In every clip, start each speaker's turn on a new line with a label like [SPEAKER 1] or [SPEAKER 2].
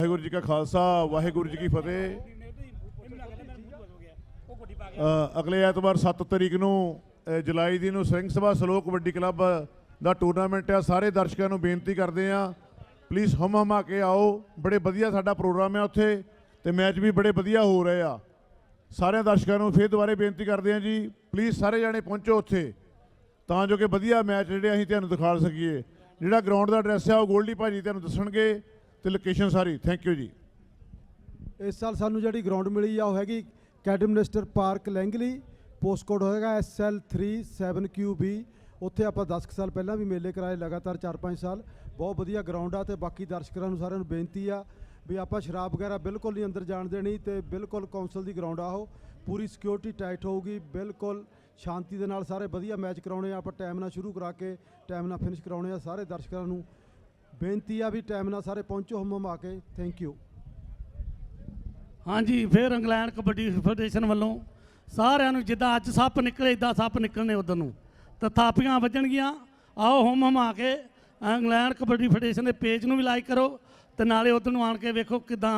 [SPEAKER 1] ਵਾਹਿਗੁਰੂ ਜੀ ਕਾ ਖਾਲਸਾ, ਵਾਹਿਗੁਰੂ ਜੀ ਕੀ ਫਤਿਹ। ਅਗਲੇ ਐਤਵਾਰ 7 ਤਰੀਕ ਨੂੰ ਜੁਲਾਈ ਦੀ ਨੂੰ ਸਿੰਘ ਸਭਾ ਸਲੋਕ ਕਬੱਡੀ ਕਲੱਬ ਦਾ ਟੂਰਨਾਮੈਂਟ ਆ। ਸਾਰੇ ਦਰਸ਼ਕਾਂ ਨੂੰ ਬੇਨਤੀ ਕਰਦੇ ਆ ਪਲੀਜ਼ ਹਮ ਹਮਾ ਕੇ ਆਓ। ਬੜੇ ਵਧੀਆ ਸਾਡਾ ਪ੍ਰੋਗਰਾਮ ਹੈ ਉੱਥੇ ਤੇ ਮੈਚ ਵੀ ਬੜੇ ਵਧੀਆ ਹੋ ਰਹੇ ਆ। ਸਾਰਿਆਂ ਦਰਸ਼ਕਾਂ ਨੂੰ ਫਿਰ ਦੁਬਾਰੇ ਬੇਨਤੀ ਕਰਦੇ ਆ ਜੀ ਪਲੀਜ਼ ਸਾਰੇ ਜਾਣੇ ਪਹੁੰਚੋ ਉੱਥੇ, ਤਾਂ ਜੋ ਕਿ ਵਧੀਆ ਮੈਚ ਜਿਹੜੇ ਅਸੀਂ ਤੁਹਾਨੂੰ ਦਿਖਾ ਸਕੀਏ। ਜਿਹੜਾ ਗਰਾਊਂਡ ਦਾ ਐਡਰੈਸ ਆ, ਉਹ ਗੋਲਡੀ ਭਾਜੀ ਤੁਹਾਨੂੰ ਦੱਸਣਗੇ। ਤੇ ਲੋਕੇਸ਼ਨ ਸਾਰੀ। ਥੈਂਕ ਯੂ ਜੀ।
[SPEAKER 2] ਇਸ ਸਾਲ ਸਾਨੂੰ ਜਿਹੜੀ ਗਰਾਊਂਡ ਮਿਲੀ ਆ, ਉਹ ਹੈਗੀ Kedermister park Langley post code ਹੋਏਗਾ SL37QB ਉੱਥੇ ਆਪਾਂ 10 ਕੁ ਸਾਲ ਪਹਿਲਾਂ ਵੀ ਮੇਲੇ ਕਰਾਏ, ਲਗਾਤਾਰ 4-5 ਸਾਲ। ਬਹੁਤ ਵਧੀਆ ਗਰਾਊਂਡ ਆ ਤੇ ਬਾਕੀ ਦਰਸ਼ਕਾਂ ਨੂੰ ਸਾਰਿਆਂ ਨੂੰ ਬੇਨਤੀ ਆ ਵੀ ਆਪਾਂ ਸ਼ਰਾਬ ਵਗੈਰਾ ਬਿਲਕੁਲ ਨਹੀਂ ਅੰਦਰ ਜਾਣ ਦੇਣੀ ਤੇ ਬਿਲਕੁਲ ਕੌਂਸਲ ਦੀ ਗਰਾਊਂਡ ਆ ਉਹ। ਪੂਰੀ ਸਿਕਿਉਰਿਟੀ ਟਾਈਟ ਹੋਊਗੀ, ਬਿਲਕੁਲ ਸ਼ਾਂਤੀ ਦੇ ਨਾਲ ਸਾਰੇ ਵਧੀਆ ਮੈਚ ਕਰਾਉਣੇ ਆ। ਆਪਾਂ ਟਾਈਮ ਨਾਲ ਸ਼ੁਰੂ ਕਰਾ ਕੇ ਟਾਈਮ ਨਾਲ ਫਿਨਿਸ਼ ਕਰਾਉਣੇ ਆ। ਸਾਰੇ ਦਰਸ਼ਕਾਂ ਨੂੰ ਬੇਨਤੀ ਆ ਵੀ ਟਾਈਮ ਨਾਲ ਸਾਰੇ ਪਹੁੰਚੋ ਹਮ ਹਮ ਆ ਕੇ। ਥੈਂਕ ਯੂ
[SPEAKER 3] ਹਾਂਜੀ, ਫਿਰ ਇੰਗਲੈਂਡ ਕਬੱਡੀ ਫੈਡਰੇਸ਼ਨ ਵੱਲੋਂ ਸਾਰਿਆਂ ਨੂੰ ਜਿੱਦਾਂ ਅੱਜ ਸੱਪ ਨਿਕਲੇ ਇਦਾਂ ਸੱਪ ਨਿਕਲਣੇ ਉਧਰ ਨੂੰ। ਤਾਂ ਥਾਪੀਆਂ ਵੱਜਣਗੀਆਂ। ਆਓ ਹੁਮ ਹਮਾ ਕੇ ਇੰਗਲੈਂਡ ਕਬੱਡੀ ਫੈਡਰੇਸ਼ਨ ਦੇ ਪੇਜ ਨੂੰ ਵੀ ਲਾਈਕ ਕਰੋ ਤੇ ਨਾਲੇ ਉਧਰ ਨੂੰ ਆਣ ਕੇ ਵੇਖੋ ਕਿਦਾਂ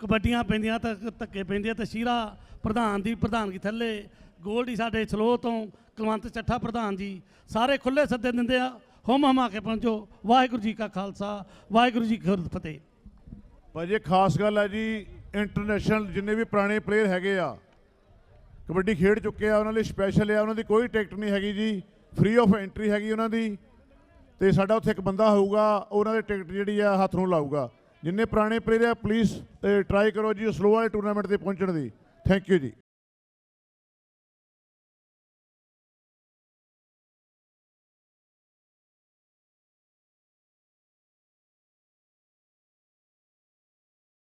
[SPEAKER 3] ਕਬੱਡੀਆਂ ਪੈਂਦੀਆਂ ਤਾਂ ਧੱਕੇ ਪੈਂਦੇ ਆ ਤੇ ਸ਼ੀਰਾ ਪ੍ਰਧਾਨ ਦੀ ਪ੍ਰਧਾਨਗੀ ਥੱਲੇ, ਗੋਲਡੀ ਸਾਡੇ ਸਲੋ ਤੋਂ ਕੁਲਵੰਤ ਚੱਠਾ ਪ੍ਰਧਾਨ ਜੀ, ਸਾਰੇ ਖੁੱਲੇ ਸੱਦੇ ਦਿੰਦੇ ਆ। ਹੁਮ ਹਮਾ ਕੇ ਪਹੁੰਚੋ ਵਾਹਿਗੁਰੂ ਜੀ ਕਾ ਖਾਲਸਾ, ਵਾਹਿਗੁਰੂ ਜੀ ਕੀ ਫਤਿਹ।
[SPEAKER 1] ਭਾਜੀ ਇਹ ਖਾਸ ਗੱਲ ਹੈ ਜੀ ਇੰਟਰਨੈਸ਼ਨਲ ਜਿੰਨੇ ਵੀ ਪੁਰਾਣੇ ਪਲੇਅਰ ਹੈਗੇ ਆ, ਕਬੱਡੀ ਖੇਡ ਚੁੱਕੇ ਆ, ਉਹਨਾਂ ਲਈ ਸਪੈਸ਼ਲ ਆ, ਉਹਨਾਂ ਦੀ ਕੋਈ ਟਿਕਟ ਨਹੀਂ ਹੈਗੀ ਜੀ ਫ੍ਰੀ ਆਫ ਐਂਟਰੀ ਹੈਗੀ ਉਹਨਾਂ ਦੀ, ਤੇ ਸਾਡਾ ਉੱਥੇ ਇੱਕ ਬੰਦਾ ਹੋਊਗਾ, ਉਹਨਾਂ ਦੀ ਟਿਕਟ ਜਿਹੜੀ ਆ, ਹੱਥ ਨੂੰ ਲਾਊਗਾ। ਜਿੰਨੇ ਪੁਰਾਣੇ ਪਲੇਅਰ ਆ ਪਲੀਜ਼ ਟਰਾਈ ਕਰੋ ਜੀ ਸਲੋ ਵਾਲੇ ਟੂਰਨਾਮੈਂਟ ਤੇ ਪਹੁੰਚਣ ਦੀ। ਥੈਂਕ ਯੂ ਜੀ।